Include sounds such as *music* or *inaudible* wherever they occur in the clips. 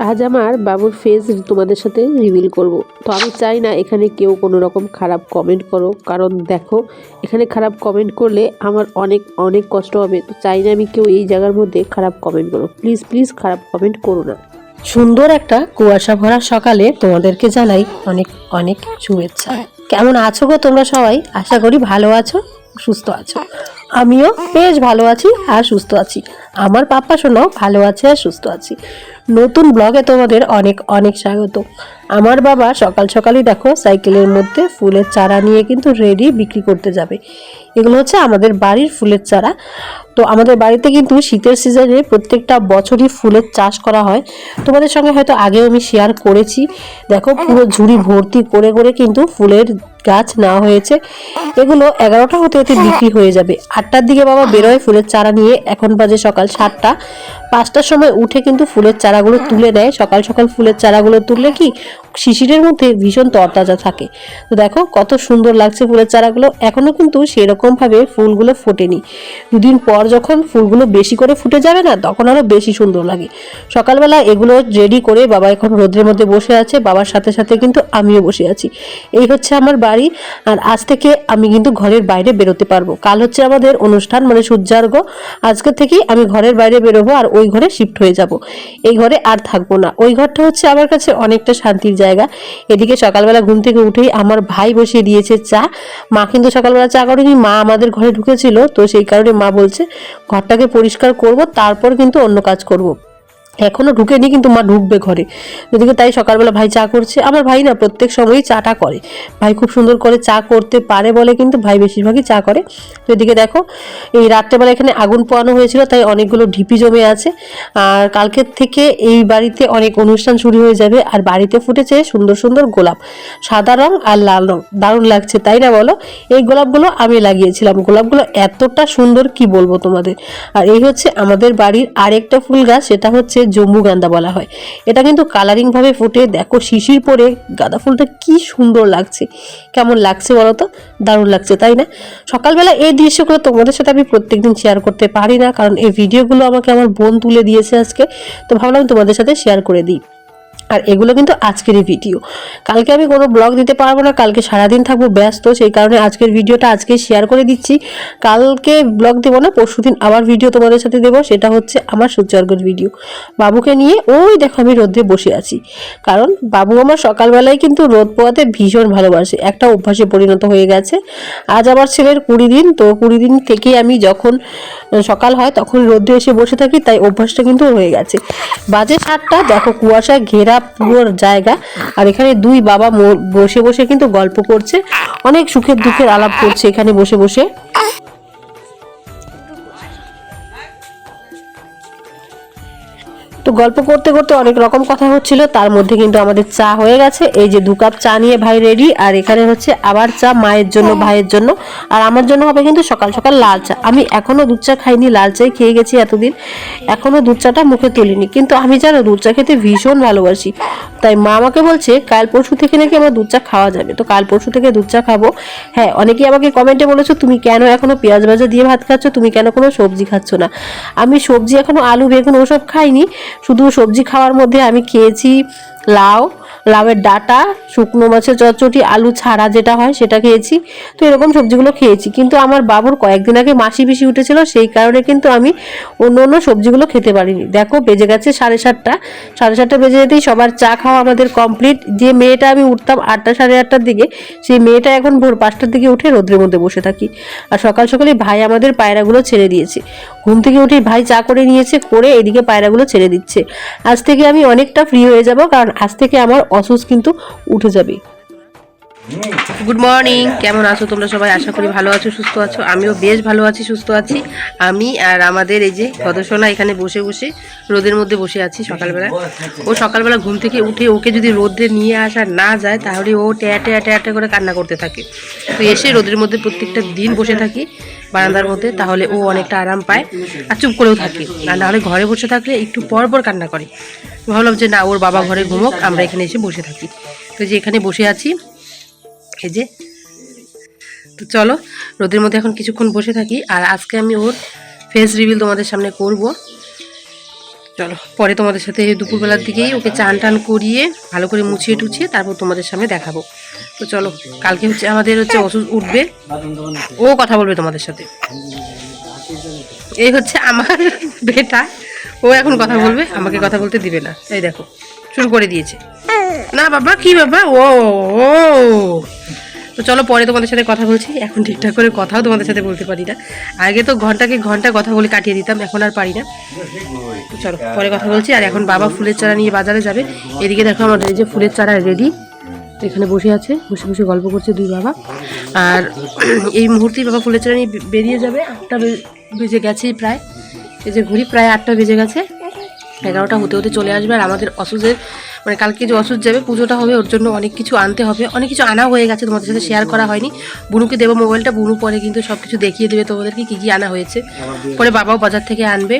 আজ আমার বাবুর ফেস তোমাদের সাথে রিভিল করব। তো আমি চাই না এখানে কেউ কোনো রকম খারাপ কমেন্ট করো কারণ দেখো, এখানে খারাপ কমেন্ট করলে আমার অনেক অনেক কষ্ট হবে। তো চাই না আমি কেউ এই জায়গার মধ্যে খারাপ কমেন্ট করো প্লিজ প্লিজ খারাপ কমেন্ট করো না। সুন্দর একটা কুয়াশা ভরা সকালে তোমাদেরকে জানাই অনেক অনেক শুভেচ্ছা। কেমন আছো গো তোমরা সবাই? আশা করি ভালো আছো, সুস্থ আছো। আমিও বেশ ভালো আছি আর সুস্থ আছি। আমার পাপ্পা শোনাও ভালো আছে আর সুস্থ আছি। নতুন ব্লগে তোমাদের অনেক অনেক স্বাগত। আমার বাবা সকাল সকালই দেখো সাইকেলের মধ্যে ফুলের চারা নিয়ে কিন্তু রেডি বিক্রি করতে যাবে। এগুলো হচ্ছে আমাদের বাড়ির ফুলের চারা। তো আমাদের বাড়িতে কিন্তু শীতের সিজনে প্রত্যেকটা বছরই ফুলের চাষ করা হয়। তোমাদের সঙ্গে হয়তো আগেও আমি শেয়ার করেছি। দেখো পুরো ঝুড়ি ভর্তি করে করে কিন্তু ফুলের গাছ নেওয়া হয়েছে, এগুলো এগারোটা হতে হতে বিক্রি হয়ে যাবে। আটটার দিকে বাবা বেরোয়, ফুলের চারা নিয়ে। এখন বাজে সকাল সাতটা। পাঁচটার সময় উঠে কিন্তু ফুলের চারাগুলো তুলে নেয় সকাল সকাল ফুলের চারাগুলো তুললে কি শিশিরের মধ্যে ভীষণ তরতাজা থাকে। তো দেখো কত সুন্দর লাগছে ফুলের চারাগুলো। এখনও কিন্তু সেরকমভাবে ফুলগুলো ফোটেনি। দুদিন পর যখন ফুলগুলো বেশি করে ফুটে যাবে না, তখন আরও বেশি সুন্দর লাগে। সকালবেলা এগুলো রেডি করে বাবা এখন রোদের মধ্যে বসে আছে। বাবার সাথে সাথে কিন্তু আমিও বসে আছি। এই হচ্ছে আমার বাড়ি। আর আজ থেকে আমি কিন্তু ঘরের বাইরে বেরোতে পারব। কাল হচ্ছে আমাদের অনুষ্ঠান মানে সূর্যার্ঘ। আজকে থেকেই আমি ঘরের বাইরে বেরোবো। আর ওই ঘরে শিফট হয়ে যাব। এই ঘরে আর থাকব না। ওই ঘরটা হচ্ছে আমার কাছে অনেকটা শান্তির জায়গা। এদিকে সকালবেলা ঘুম থেকে উঠেই আমার ভাই বসিয়ে দিয়েছে চা। মা কিন্তু সকালবেলা চা করেনি, মা আমাদের ঘরে ঢুকেছিল। তো সেই কারণে মা বলছে, ঘরটাকে পরিষ্কার করব, তারপর কিন্তু অন্য কাজ করব। এখনও ঢুকেনি, কিন্তু মা ঢুকবে ঘরে। এদিকে তাই সকালবেলা ভাই চা করছে। আমার ভাই না প্রত্যেক সময়ই চাটা করে। ভাই খুব সুন্দর করে চা করতে পারে বলে কিন্তু ভাই বেশিরভাগই চা করে। তো এদিকে দেখো, এই রাত্রেবেলা এখানে আগুন পোয়ানো হয়েছিল, তাই অনেকগুলো ঢিপি জমে আছে। আর কালকের থেকে এই বাড়িতে অনেক অনুষ্ঠান শুরু হয়ে যাবে, আর বাড়িতে ফুটেছে সুন্দর সুন্দর গোলাপ। সাদা রং আর লাল রং। দারুণ লাগছে, তাই না বলো? এই গোলাপগুলো আমি লাগিয়েছিলাম। গোলাপগুলো এতটা সুন্দর কি বলব তোমাদের? আর এই হচ্ছে আমাদের বাড়ির আরেকটা ফুল গাছ, সেটা হচ্ছে জম্বু গান্দা বলা হয়। এটা কিন্তু কালারিংভাবে ফুটে, দেখো শিশির পরে গাঁদা ফুলটা কি সুন্দর লাগছে। কেমন লাগছে বলো তো? দারুণ লাগছে, তাই না? সকালবেলা এই দৃশ্যগুলো তোমাদের সাথে আমি প্রত্যেকদিন শেয়ার করতে পারি না, কারণ এই ভিডিওগুলো আমাকে আমার বোন তুলে দিয়েছে আজকে। তো ভাবলাম তোমাদের সাথে শেয়ার করে দিই। আর এগুলো কিন্তু আজকেরই ভিডিও কালকে আমি কোনো ব্লগ দিতে পারব না, কালকে সারাদিন থাকব ব্যস্ত, সেই কারণে আজকের ভিডিওটা আজকে শেয়ার করে দিচ্ছি। কালকে ব্লগ দেবো না, পরশু দিন আবার ভিডিও তোমাদের সাথে দেবো, সেটা হচ্ছে আমার সূর্যার্গের ভিডিও বাবুকে নিয়ে ওই দেখো আমি রোদে বসে আছি। কারণ বাবু আমার সকালবেলায় কিন্তু রোদ পোয়াতে ভীষণ ভালোবাসে, একটা অভ্যাসে পরিণত হয়ে গেছে। আজ আমার ছেলের কুড়ি দিন, তো কুড়ি দিন থেকে আমি যখন সকাল হয় তখন রোদে এসে বসে থাকি, তাই অভ্যাসটা কিন্তু হয়ে গেছে। বাজে সাতটা, দেখো কুয়াশায় ঘেরা পুরো জায়গা। আর এখানে দুই বাবা বসে বসে কিন্তু গল্প করছে। অনেক সুখের দুঃখের আলাপ করছে এখানে বসে বসে। তো গল্প করতে করতে অনেক রকম কথা হচ্ছিল, তার মধ্যে কিন্তু আমাদের চা হয়ে গেছে। এই যে দু কাপ চা নিয়ে ভাই রেডি আর এখানে হচ্ছে আবার চা মায়ের জন্য, ভাইয়ের জন্য। আর আমার জন্য হবে কিন্তু সকাল সকাল লাল চা। আমি এখনও দুধ চা খাইনি, লাল চাই খেয়ে গেছি এতদিন। এখনও দুধ চাটা মুখে তুলিনি। কিন্তু আমি জানো, দুধ চা খেতে ভীষণ ভালোবাসি। তাই মা আমাকে বলছে, কাল পরশু থেকে নাকি আমার দুধ চা খাওয়া যাবে। তো কাল পরশু থেকে দুধ চা খাব। হ্যাঁ অনেকেই আমাকে কমেন্টে বলেছ, তুমি কেন এখনও পেঁয়াজ ভাজা দিয়ে ভাত খাচ্ছ? তুমি কেন কোনো সবজি খাচ্ছ না? আমি সবজি এখনও আলু, বেগুন, ওসব খাইনি। শুধু সবজি খাওয়ার মধ্যে আমি খেয়েছি লাউ, লাউয়ের ডাটা, শুকনো মাছের চচ্চটি আলু ছাড়া যেটা হয় সেটা খেয়েছি। তো এরকম সবজিগুলো খেয়েছি। কিন্তু আমার বাবুর কয়েকদিন আগে মাসি পিসি উঠেছিল, সেই কারণে কিন্তু আমি অন্য অন্য সবজিগুলো খেতে পারিনি। দেখো, বেজে গেছে সাড়ে সাতটা। সাড়ে সাতটা বেজে যেতেই সবার চা খাওয়া আমাদের কমপ্লিট যে মেয়েটা আমি উঠতাম আটটা, সাড়ে আটটার দিকে, সেই মেয়েটা এখন ভোর পাঁচটার দিকে উঠে রোদ্রের মধ্যে বসে থাকি। আর সকাল সকালে ভাই আমাদের পায়রাগুলো ছেড়ে দিয়েছে। ঘুম থেকে উঠে ভাই চা করে নিয়েছে, করে এদিকে পায়রাগুলো ছেড়ে দিচ্ছে। আজ থেকে আমি অনেকটা ফ্রি হয়ে যাব, কারণ আজ থেকে আমার অসুস কিন্তু উঠে যাবে। গুড মর্নিং কেমন আছো তোমরা সবাই? আশা করি ভালো আছো, সুস্থ আছো। আমিও বেশ ভালো আছি, সুস্থ আছি। আমি আর আমাদের এই যে সদস্যনা এখানে বসে বসে রোদের মধ্যে বসে আছি সকালবেলা। ও সকালবেলা ঘুম থেকে উঠে ওকে যদি রোদে নিয়ে আসা না যায়, তাহলে ও ট্যা ট্যা ট্যা ট্যা করে কান্না করতে থাকে। তো এসে রোদের মধ্যে প্রত্যেকটা দিন বসে থাকি বারান্দার মধ্যে, তাহলে ও অনেকটা আরাম পায় আর চুপ করেও থাকে। আর নাহলে ঘরে বসে থাকলে একটু পর পর কান্না করে। ভাবলাম যে না, ওর বাবা ঘরে ঘুমোক, আমরা এখানে এসে বসে থাকি। তো যে এখানে বসে আছি। এই তো চলো, রোদের মধ্যে এখন কিছুক্ষণ বসে থাকি, আর আজকে আমি ওর ফেস রিভিল তোমাদের সামনে করব। চলো, পরে তোমাদের সাথে দুপুরবেলার দিকেই ওকে চান টান করিয়ে ভালো করে মুছিয়ে টুছিয়ে তারপর তোমাদের সামনে দেখাবো। তো চলো, কালকে হচ্ছে আমাদের হচ্ছে ওষুধ উঠবে। ও কথা বলবে তোমাদের সাথে। এই হচ্ছে আমার *laughs* বেটা। ও এখন কথা বলবে, আমাকে কথা বলতে দিবে না। এই দেখো। শুরু করে দিয়েছে। না বাবা কি বাবা ও ও তো চলো পরে তোমাদের সাথে কথা বলছি। এখন ঠিকঠাক করে কথাও তোমাদের সাথে বলতে পারি না। আগে তো ঘন্টাকে ঘণ্টা কথা বলে কাটিয়ে দিতাম এখন আর পারি না। তো চলো পরে কথা বলছি। আর এখন বাবা ফুলের চারা নিয়ে বাজারে যাবে। এদিকে দেখো আমাদের এই যে ফুলের চারা রেডি তো এখানে বসে আছে বসে বসে গল্প করছে দুই বাবা। আর এই মুহূর্তেই বাবা ফুলের চারা নিয়ে বেরিয়ে যাবে। আটটা বেজে গেছেই প্রায়। এই যে ঘুরি প্রায় আটটা বেজে গেছে। এগারোটা হতে হতে চলে আসবে আর আমাদের অসুখের মানে কালকে যে অসুখ যাবে, পুজোটা হবে, ওর জন্য অনেক কিছু আনতে হবে। অনেক কিছু আনা হয়ে গেছে, তোমাদের সাথে শেয়ার করা হয়নি। বুনুকে দেবো মোবাইলটা বুনু পরে কিন্তু সব কিছু দেখিয়ে দেবে তোমাদেরকে কী কী আনা হয়েছে। পরে বাবাও বাজার থেকে আনবে।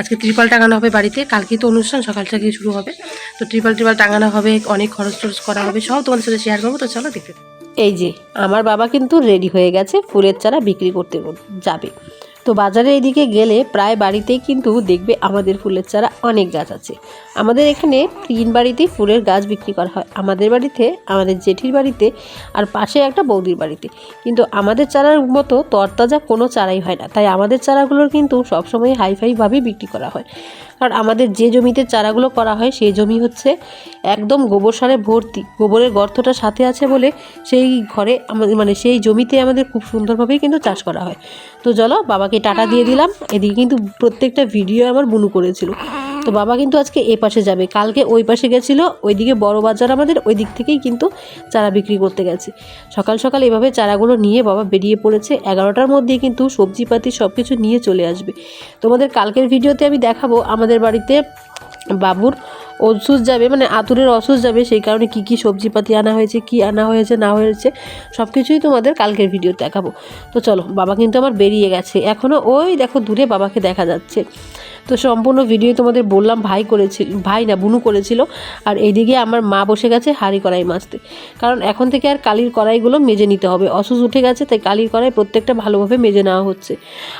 আজকে ত্রিপাল টাঙানো হবে বাড়িতে কালকেই তো অনুষ্ঠান, সকাল থেকে শুরু হবে। তো ত্রিপাল ত্রিপাল টাঙানো হবে, অনেক খরচ টরচ করা হবে, সব তোমাদের সাথে শেয়ার করব। তো চলো দেখতে এই যে, আমার বাবা কিন্তু রেডি হয়ে গেছে, ফুলের চারা বিক্রি করতে যাবে। তো বাজারে এদিকে গেলে প্রায় বাড়িতেই কিন্তু দেখবে আমাদের ফুলের চারা অনেক গাছ আছে। আমাদের এখানে তিন বাড়িতেই ফুলের গাছ বিক্রি করা হয়। আমাদের বাড়িতে, আমাদের জেঠির বাড়িতে আর পাশে একটা বৌদির বাড়িতে। কিন্তু আমাদের চারার মতো তরতাজা কোনো চারাই হয় না। তাই আমাদের চারাগুলোর কিন্তু সবসময় হাইফাইভাবেই বিক্রি করা হয়। কারণ আমাদের যে জমিতে চারাগুলো করা হয়, সেই জমি হচ্ছে একদম গোবর সারে ভর্তি। গোবরের গর্তটা সাথে আছে বলে সেই ঘরে মানে সেই জমিতে আমাদের খুব সুন্দরভাবেই কিন্তু চাষ করা হয়। তো চলো, বাবাকে টাটা দিয়ে দিলাম। এদিকে কিন্তু প্রত্যেকটা ভিডিও আমার বুনু করেছিল। তো বাবা কিন্তু আজকে এ পাশে যাবে। কালকে ওই পাশে গেছিল, ওইদিকে বড় বাজার আমাদের ওই দিক থেকেই কিন্তু চারা বিক্রি করতে গেছে। সকাল সকাল এভাবে চারাগুলো নিয়ে বাবা বেরিয়ে পড়েছে। এগারোটার মধ্যেই কিন্তু সবজিপাতি সব কিছু নিয়ে চলে আসবে। তোমাদের কালকের ভিডিওতে আমি দেখাবো আমাদের বাড়িতে বাবুর ওষুধ যাবে মানে আতুরের ওষুধ যাবে, সেই কারণে কি কি সবজিপাতি আনা হয়েছে, কি আনা হয়েছে, না হয়েছে সব কিছুই তোমাদের কালকের ভিডিও দেখাবো। তো চলো, বাবা কিন্তু আমার বেরিয়ে গেছে। এখনও ওই দেখো দূরে বাবাকে দেখা যাচ্ছে। তো সম্পূর্ণ ভিডিও তোমাদের বললাম ভাই করেছিল, ভাই না, বুনু করেছিল। আর এইদিকে আমার মা বসে গেছে হাঁড়ি কড়াই মাজতে। কারণ এখন থেকে আর কালির কড়াইগুলো মেজে নিতে হবে। অসুস উঠে গেছে, তাই কালির কড়াই প্রত্যেকটা ভালোভাবে মেজে নেওয়া হচ্ছে।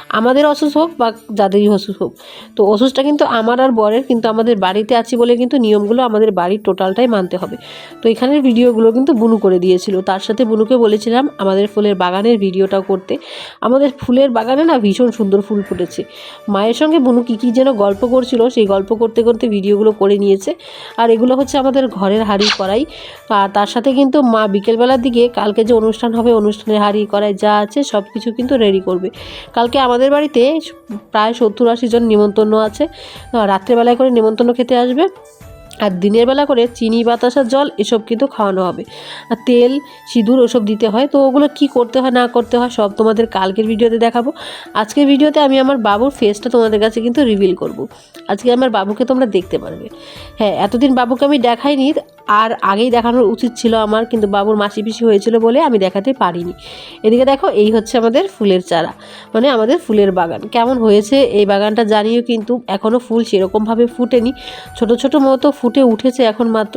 আমাদের অসুস হোক বা যাদেরই অসুস হোক। তো অসুসটা কিন্তু আমার আর বরের, কিন্তু আমাদের বাড়িতে আছি বলে কিন্তু নিয়মগুলো আমাদের বাড়ির টোটালটাই মানতে হবে। তো এখানের ভিডিওগুলো কিন্তু বুনু করে দিয়েছিল। তার সাথে বুনুকে বলেছিলাম আমাদের ফুলের বাগানের ভিডিওটাও করতে। আমাদের ফুলের বাগানে না ভীষণ সুন্দর ফুল ফুটেছে। মায়ের সঙ্গে বুনু কী কী যেন গল্প করছিল, সেই গল্প করতে করতে ভিডিওগুলো করে নিয়েছে। আর এগুলো হচ্ছে আমাদের ঘরের হাড়ি করাই আর তার সাথে কিন্তু মা বিকেলবেলার দিকে কালকে যে অনুষ্ঠান হবে অনুষ্ঠানে হাড়ি করাই যা আছে সব কিছু কিন্তু রেডি করবে। কালকে আমাদের বাড়িতে প্রায় সত্তর আশি জন নিমন্ত্রণ আছে। রাত্রেবেলায় করে নিমন্ত্রণ খেতে আসবে। আর দিনের বেলা করে চিনি বাতাসার জল, এসব কিন্তু খাওয়ানো হবে। আর তেল, সিঁদুর, ওসব দিতে হয়। তো ওগুলো কি করতে হয়, না করতে হয়, সব তোমাদের কালকের ভিডিওতে দেখাবো। আজকের ভিডিওতে আমি আমার বাবুর ফেসটা তোমাদের কাছে কিন্তু রিভিল করব। আজকে আমার বাবুকে তোমরা দেখতে পারবে। হ্যাঁ এতদিন বাবুকে আমি দেখাইনি আর আগেই দেখানোর উচিত ছিল আমার, কিন্তু বাবুর মাসি পিসি হয়েছিল বলে আমি দেখাতে পারিনি। এদিকে দেখো, এই হচ্ছে আমাদের ফুলের চারা মানে আমাদের ফুলের বাগান। কেমন হয়েছে এই বাগানটা জানিও কিন্তু এখনও ফুল সেরকমভাবে ফুটেনি। ছোট ছোট মতো ফুটে উঠেছে এখন মাত্র।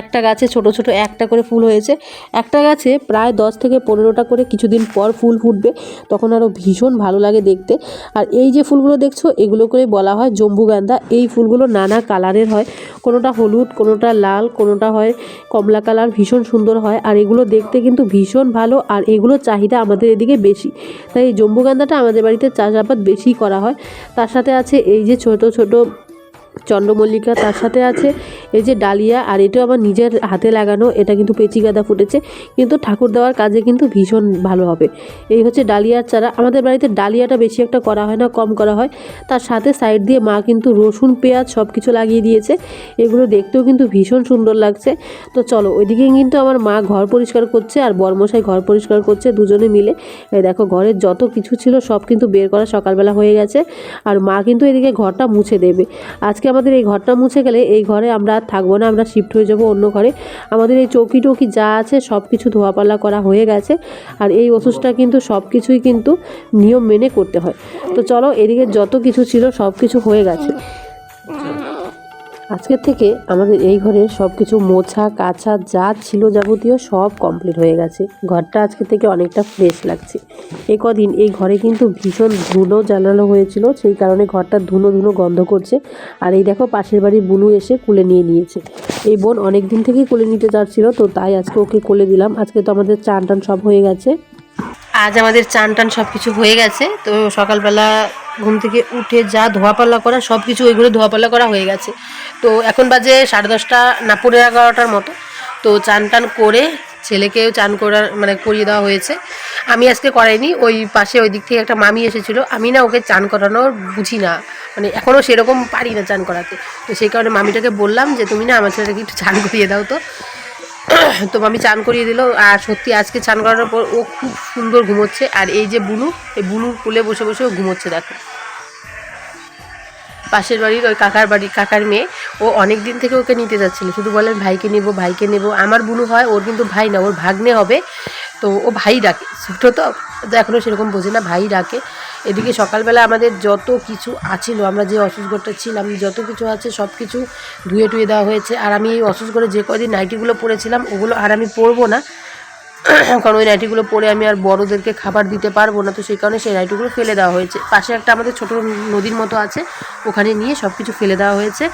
একটা গাছে ছোট ছোট একটা করে ফুল হয়েছে। একটা গাছে প্রায় দশ থেকে পনেরোটা করে কিছুদিন পর ফুল ফুটবে। তখন আরও ভীষণ ভালো লাগে দেখতে। আর এই যে ফুলগুলো দেখছ, এগুলো করে বলা হয় জম্বুগান্ধা এই ফুলগুলো নানা কালারের হয়। কোনোটা হলুদ, কোনোটা লাল, কোনোটা হয়, কমলা কালার ভীষণ সুন্দর হয়, আর এগুলো দেখতে কিন্তু ভীষণ ভালো, আর এগুলো চাহিদা আমাদের এদিকে বেশি। তাই এই গাঁদাটা আমাদের বাড়িতে চাষাবাদ বেশি করা হয়। তার সাথে আছে এই যে ছোট ছোট চন্দ্রমল্লিকা তার সাথে আছে। এই যে ডালিয়া, আর এটাও আমার নিজের হাতে লাগানো, এটা কিন্তু পেঁচি গাঁদা ফুটেছে। কিন্তু ঠাকুর দেওয়ার কাজে কিন্তু ভীষণ ভালো হবে। এই হচ্ছে ডালিয়ার চারা। আমাদের বাড়িতে ডালিয়াটা বেশি একটা করা হয় না, কম করা হয়। তার সাথে সাইড দিয়ে মা কিন্তু রসুন, পেঁয়াজ সব কিছু লাগিয়ে দিয়েছে। এগুলো দেখতেও কিন্তু ভীষণ সুন্দর লাগছে। তো চলো, ওইদিকে কিন্তু আমার মা ঘর পরিষ্কার করছে আর বর্মশাই ঘর পরিষ্কার করছে দুজনে মিলে। দেখো, ঘরের যত কিছু ছিল সব কিন্তু বের করা সকালবেলা হয়ে গেছে। আর মা কিন্তু এদিকে ঘরটা মুছে দেবে। আজকে আমাদের এই ঘরটা মুছে গেলে এই ঘরে আমরা আর থাকব না, আমরা শিফট হয়ে যাব অন্য ঘরে। আমাদের এই চৌকি টৌকি যা আছে সব কিছু ধোয়াপাল্লা করা হয়ে গেছে আর এই ওষুধটা কিন্তু সব কিছুই কিন্তু নিয়ম মেনে করতে হয়। তো চলো এদিকে যত কিছু ছিল সব কিছু হয়ে গেছে। আজকের থেকে আমাদের এই ঘরে সব কিছু মোছা কাছা যা ছিল যাবতীয় সব কমপ্লিট হয়ে গেছে। ঘরটা আজকে থেকে অনেকটা ফ্রেশ লাগছে। এ কদিন এই ঘরে কিন্তু ভীষণ ধুলো জ্বালানো হয়েছিল, সেই কারণে ঘরটা ধুনো ধুনো গন্ধ করছে। আর এই দেখো পাশের বাড়ি বুনু এসে কুলে নিয়ে নিয়েছে। এই বোন অনেক দিন থেকেই কোলে নিতে যাচ্ছিল তো তাই আজকে ওকে কোলে দিলাম। আজকে তো আমাদের চান টান সব হয়ে গেছে। আজ আমাদের চান টান সব কিছু হয়ে গেছে, তো সকালবেলা ঘুম থেকে উঠে যা ধোয়াপাল্লা করা সব কিছু ওইগুলো ধোয়াপাল্লা করা হয়ে গেছে। তো এখন বাজে সাড়ে দশটা না পনেরো এগারোটার মতো। তো চান টান করে ছেলেকেও চান করার মানে করিয়ে দেওয়া হয়েছে। আমি আজকে করাইনি, ওই পাশে ওই দিক থেকে একটা মামি এসেছিল। আমি না ওকে চান করানোর বুঝি না মানে এখনও সেরকম পারি না চান করাতে। তো সেই কারণে মামিটাকে বললাম যে, তুমি না আমার ছেলেটাকে একটু চান করিয়ে দাও তো। তো আমি চান করিয়ে দিল। আর সত্যি আজকে চান করানোর পর ও খুব সুন্দর ঘুমোচ্ছে। আর এই যে বুনু, এই বুনুর কোলে বসে বসে ও ঘুমোচ্ছে, দেখো। পাশের বাড়ির ওই কাকার বাড়ি, কাকার মেয়ে, ও অনেক দিন থেকে ওকে নিতে যাচ্ছিল। শুধু বলেন, ভাইকে নেব ভাইকে নেব। আমার বুনু হয়, ওর কিন্তু ভাই না, ওর ভাগ্নে হবে। তো ও ভাই ডাকে। ছোটো তো তো এখনও সেরকম বোঝে না, ভাই ডাকে। এদিকে সকালবেলা আমাদের যত কিছু আছিল, আমরা যে অসুস্থটা ছিলাম, যত কিছু আছে সব কিছু ধুয়ে টুয়ে দেওয়া হয়েছে। আর আমি এই করে যে কদিন নাইটিগুলো পরেছিলাম, ওগুলো আর আমি পরবো না। কারণ ওই নাইটিগুলো পরে আমি আর বড়োদেরকে খাবার দিতে পারব না, তো সেই কারণে সেই নাইটিগুলো ফেলে দেওয়া হয়েছে। পাশে একটা আমাদের ছোটো নদীর মতো আছে, ওখানে নিয়ে সব কিছু ফেলে দেওয়া হয়েছে।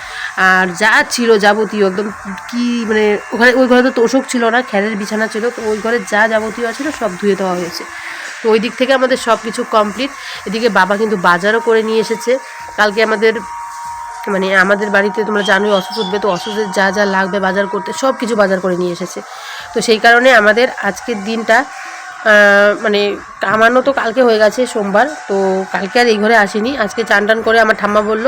আর যা ছিল যাবতীয়, একদম কি মানে ওখানে, ওই ঘরে তো তোষক ছিল না, খ্যারের বিছানা ছিল, তো ওই ঘরে যা যাবতীয় ছিল সব ধুয়ে দেওয়া হয়েছে। তো ওই দিক থেকে আমাদের সব কিছু কমপ্লিট এদিকে বাবা কিন্তু বাজারও করে নিয়ে এসেছে। কালকে আমাদের মানে আমাদের বাড়িতে তোমরা জানোই অসুস্থ উঠবে, তো অসুস্থের যা যা লাগবে বাজার করতে সব কিছু বাজার করে নিয়ে এসেছে। তো সেই কারণে আমাদের আজকের দিনটা মানে আমারও তো কালকে হয়ে গেছে সোমবার, তো কালকে আর এই ঘরে আসিনি। আজকে চান টান করে আমার ঠাম্মা বলল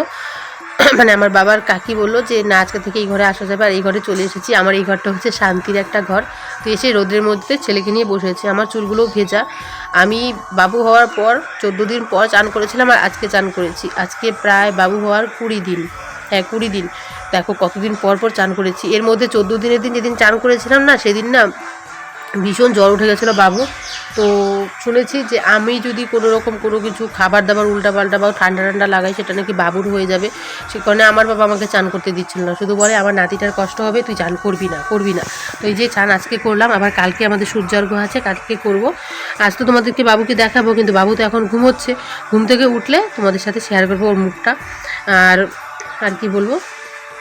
*coughs* মানে আমার বাবার কাকি বলল যে, না, আজকে থেকে এই ঘরে আসা যাবে আর এই ঘরে চলে এসেছি। আমার এই ঘরটা হচ্ছে শান্তির একটা ঘর। তো এসে রোদের মধ্যে ছেলেকে নিয়ে বসেছি। আমার চুলগুলোও ভেজা। আমি বাবু হওয়ার পর, চোদ্দ দিন পর চান করেছিলাম আর আজকে চান করেছি। আজকে প্রায় বাবু হওয়ার কুড়ি দিন। হ্যাঁ কুড়ি দিন। দেখো কতদিন পর পর চান করেছি। এর মধ্যে চোদ্দ দিনের দিন যেদিন চান করেছিলাম না, সেদিন না ভীষণ জ্বর উঠে গেছিল বাবু। তো শুনেছি যে আমি যদি কোনো রকম কোনো কিছু খাবার দাবার উল্টা পাল্টা বা ঠান্ডা ঠান্ডা লাগাই, সেটা নাকি বাবুর হয়ে যাবে। সে কারণে আমার বাবা আমাকে চান করতে দিচ্ছিল না। শুধু বলে, আমার নাতিটার কষ্ট হবে, তুই চান করবি না করবি না। তো এই যে চান আজকে করলাম, আবার কালকে আমাদের সূর্যার্ঘ আছে, কালকে করব। আজ তো তোমাদেরকে বাবুকে দেখাবো, কিন্তু বাবু তো এখন ঘুমোচ্ছে। ঘুম থেকে উঠলে তোমাদের সাথে শেয়ার করব ওর মুখটা। আর আর কি বলব?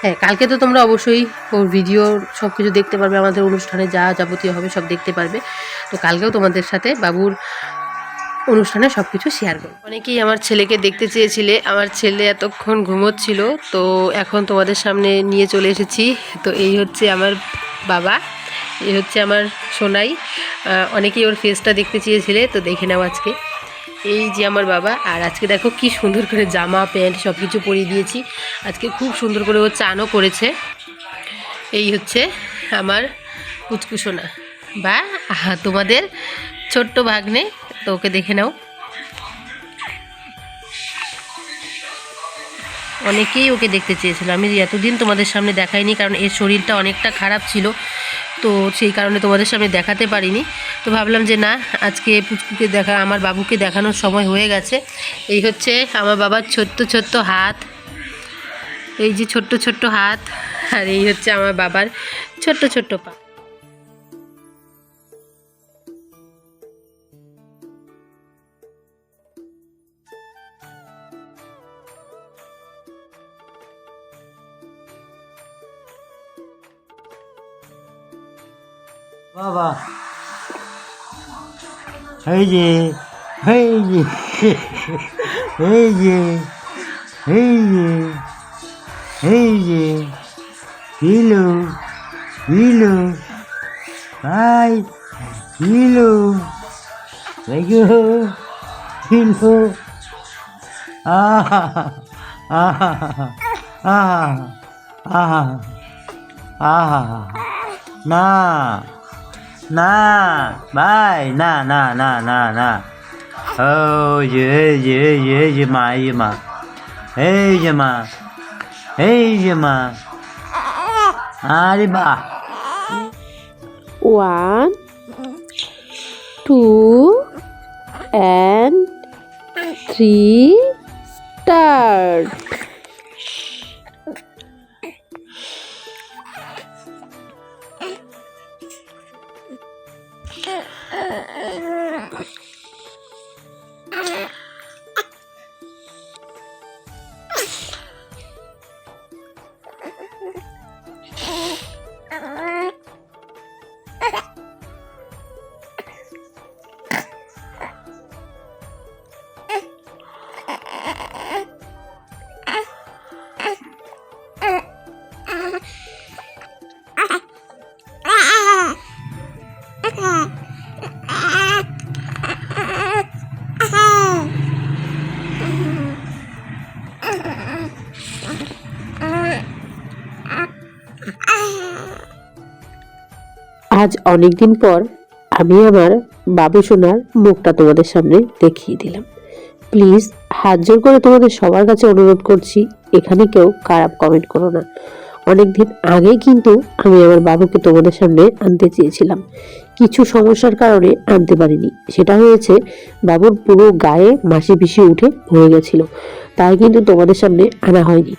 হ্যাঁ কালকে তো তোমরা অবশ্যই ওর ভিডিও সব কিছু দেখতে পারবে, আমাদের অনুষ্ঠানে যা যাবতীয় হবে সব দেখতে পারবে। তো কালকেও তোমাদের সাথে বাবুর অনুষ্ঠানে সব কিছু শেয়ার করব। অনেকেই আমার ছেলেকে দেখতে চেয়েছিলে, আমার ছেলে এতক্ষণ ঘুমোচ্ছিল, তো এখন তোমাদের সামনে নিয়ে চলে এসেছি। তো এই হচ্ছে আমার বাবা, এই হচ্ছে আমার সোনাই। অনেকেই ওর ফেসটা দেখতে চেয়েছিলে, তো দেখে নাও আজকে। এই যে আমার বাবা, আর আজকে দেখো কি সুন্দর করে জামা, প্যান্ট সব কিছু পরিয়ে দিয়েছি। আজকে খুব সুন্দর করে ও চানও করেছে। এই হচ্ছে আমার কুচকুসোনা বা তোমাদের ছোট্ট ভাগ্নে, তো ওকে দেখে নাও। অনেকেই ওকে দেখতে চেয়েছিল। আমি এতদিন তোমাদের সামনে দেখাইনি কারণ এর শরীরটা অনেকটা খারাপ ছিল। তো সেই কারণে তোমাদের সামনে দেখাতে পারিনি। তো ভাবলাম যে না, আজকে পুচকুকে দেখা, আমার বাবুকে দেখানোর সময় হয়ে গেছে। এই হচ্ছে আমার বাবার ছোট্ট ছোট্ট হাত। এই যে ছোট্ট ছোট্ট হাত। আর এই হচ্ছে আমার বাবার ছোট্ট ছোট্ট পা। বাবা এই যে এই যে এই যে এই যে এই যে হিলো হিলো হাই হিলো দেখো হিলো আহা আহা আহা আহা আহা না না, ভাই, না না না না না। ও যে, এই যে এই যে এই যে মা, এই যে বাহ। One two and three start আজ অনেক দিন পর আমি আমার বাবু সোনার মুখটা তোমাদের সামনে দেখিয়ে দিলাম। প্লিজ, হাত জোর করে তোমাদের সবার কাছে অনুরোধ করছি, এখানে কেউ খারাপ কমেন্ট করো না। অনেক দিন আগেই কিন্তু আমি আমার বাবুকে তোমাদের সামনে আনতে চেয়েছিলাম। কিছু সমস্যার কারণে আনতে পারিনি। সেটা হয়েছে, বাবুর পুরো গায়ে মাসি পিসি উঠে হয়ে গেছিল। তাই কিন্তু তোমাদের সামনে আনা হয়নি।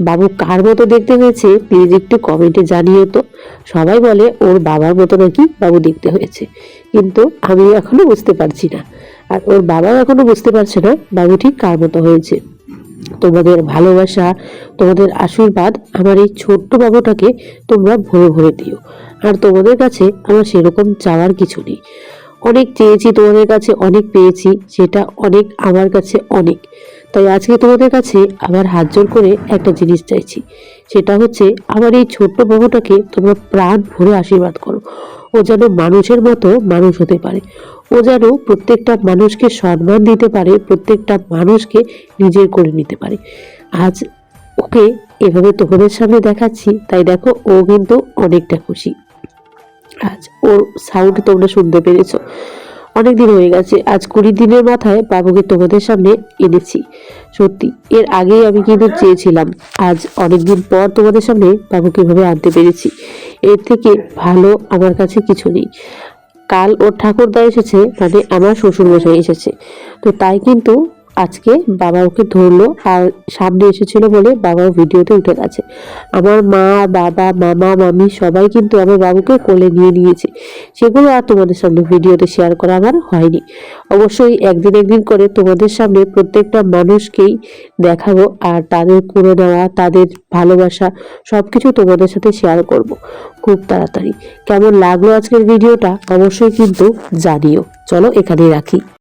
বাবু কার মতো দেখতে হয়েছে? প্লিজ একটু কমেন্টে জানিও তো। সবাই বলে, ওর বাবার মতো নাকি বাবু দেখতে হয়েছে? কিন্তু আমি এখনও বুঝতে পারছি না। আর ওর বাবাও এখনও বুঝতে পারছে না বাবু ঠিক কার মতো হয়েছে। তোমাদের ভালোবাসা, তোমাদের আশীর্বাদ আমার এই ছোট্ট বাবুটাকে তোমরা ভরে ভরে দিও। আর তোমাদের কাছে আমার সেরকম চাওয়ার কিছু নেই। অনেক চেয়েছি তোমাদের কাছে, অনেক পেয়েছি, সেটা অনেক, আমার কাছে অনেক। তাই আজকে তোমাদের কাছে আবার হাত জোর করে একটা জিনিস চাইছি। সেটা হচ্ছে আমার এই ছোট্ট বাবুটাকে তোমরা প্রাণ ভরে আশীর্বাদ করো। ও যেন মানুষের মতো মানুষ হতে পারে। ও যেন প্রত্যেকটা মানুষকে সম্মান দিতে পারে, প্রত্যেকটা মানুষকে নিজের করে নিতে পারে। আজ ওকে এভাবে তোমাদের সামনে দেখাচ্ছি, তাই দেখো ও কিন্তু অনেকটা খুশি। আজ ওর সাউন্ড তোমরা শুনতে পেরেছ। অনেক দিন হয়ে গেছে, আজ কুড়ি দিনের মাথায় বাবুকে তোমাদের সামনে এনেছি। সত্যি, এর আগেই আমি কিন্তু চেয়েছিলাম, আজ অনেক দিন পর তোমাদের সামনে বাবুকে এভাবে আনতে পেরেছি। এর থেকে ভালো আমার কাছে কিছু নেই। কাল ওর ঠাকুরদা এসেছে মানে আমার শ্বশুর মশাই এসেছে। তো তাই কিন্তু আজকে বাবা ওকে ধরলো, আর সামনে এসেছিল বলে বাবাও ভিডিওতে উঠে গেছে। আমার মা, বাবা, মামা, মামি সবাই কিন্তু আমার বাবুকে কোলে নিয়ে নিয়েছে। সেগুলো আর তোমাদের সামনে ভিডিওতে শেয়ার করা আমার হয়নি। অবশ্যই একদিন একদিন করে তোমাদের সামনে প্রত্যেকটা মানুষকেই দেখাবো, আর তাদের করে নেওয়া, তাদের ভালোবাসা সব কিছু তোমাদের সাথে শেয়ার করব খুব তাড়াতাড়ি। কেমন লাগল আজকের ভিডিওটা অবশ্যই কিন্তু জানিও। চলো এখানেই রাখি।